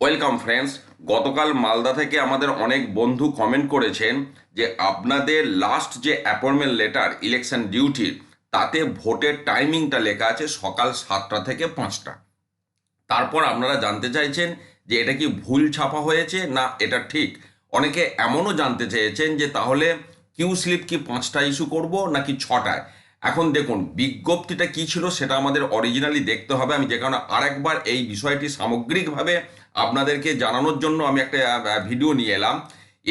Welcome friends গতকাল মালদা থেকে আমাদের অনেক বন্ধু কমেন্ট করেছেন যে আপনাদের লাস্ট যে অ্যাপয়েন্টমেন্ট লেটার ইলেকশন ডিউটির তাতে ভোটের টাইমিংটা লেখা আছে সকাল সাতটা থেকে পাঁচটা। তারপর আপনারা জানতে চাইছেন যে এটা কি ভুল ছাপা হয়েছে না এটা ঠিক? অনেকে এমনও জানতে চেয়েছেন যে তাহলে কিউ স্লিপ কি পাঁচটা ইস্যু করব নাকি ছটায়? এখন দেখুন, বিজ্ঞপ্তিটা কি ছিল সেটা আমাদের অরিজিনালি দেখতে হবে। আমি যে কারণে আরেকবার এই বিষয়টি সামগ্রিকভাবে আপনাদেরকে জানানোর জন্য আমি একটা ভিডিও নিয়ে এলাম।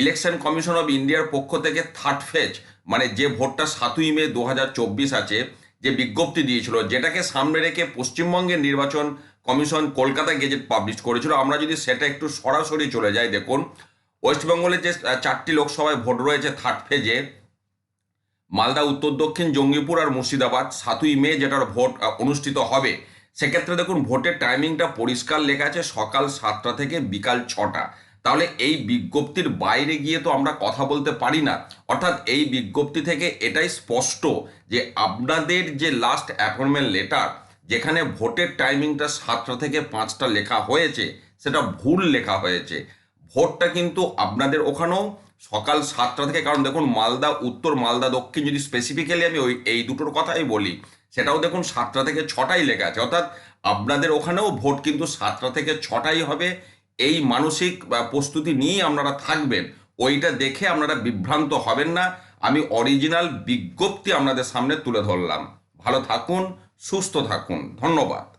ইলেকশন কমিশন অফ ইন্ডিয়ার পক্ষ থেকে থার্ড ফেজ মানে যে ভোটটা সাতই মে দু হাজার চব্বিশ আছে, যে বিজ্ঞপ্তি দিয়েছিল, যেটাকে সামনে রেখে পশ্চিমবঙ্গের নির্বাচন কমিশন কলকাতা গেজেট পাবলিশ করেছিল। আমরা যদি সেটা একটু সরাসরি চলে যাই, দেখুন ওয়েস্টবেঙ্গলের যে চারটি লোকসভায় ভোট রয়েছে থার্ড ফেজে মালদা, উত্তর, দক্ষিণ, জঙ্গিপুর আর মুর্শিদাবাদ, সাতই মে যেটার ভোট অনুষ্ঠিত হবে। সেক্ষেত্রে দেখুন, ভোটের টাইমিংটা পরিষ্কার লেখা আছে সকাল সাতটা থেকে বিকাল ছটা। তাহলে এই বিজ্ঞপ্তির বাইরে গিয়ে তো আমরা কথা বলতে পারি না। অর্থাৎ এই বিজ্ঞপ্তি থেকে এটাই স্পষ্ট যে আপনাদের যে লাস্ট অ্যাপয়েন্টমেন্ট লেটার যেখানে ভোটের টাইমিংটা সাতটা থেকে পাঁচটা লেখা হয়েছে, সেটা ভুল লেখা হয়েছে। ভোটটা কিন্তু আপনাদের ওখানেও সকাল সাতটা থেকে, কারণ দেখুন মালদা, উত্তর মালদা, দক্ষিণ যদি স্পেসিফিক্যালি আমি ওই, এই দুটোর কথাই বলি, সেটাও দেখুন সাতটা থেকে ছটাই লেখা আছে। অর্থাৎ আপনাদের ওখানেও ভোট কিন্তু সাতটা থেকে ছটাই হবে। এই মানসিক প্রস্তুতি নিয়েই আপনারা থাকবেন। ওইটা দেখে আপনারা বিভ্রান্ত হবেন না। আমি অরিজিনাল বিজ্ঞপ্তি আপনাদের সামনে তুলে ধরলাম। ভালো থাকুন, সুস্থ থাকুন। ধন্যবাদ।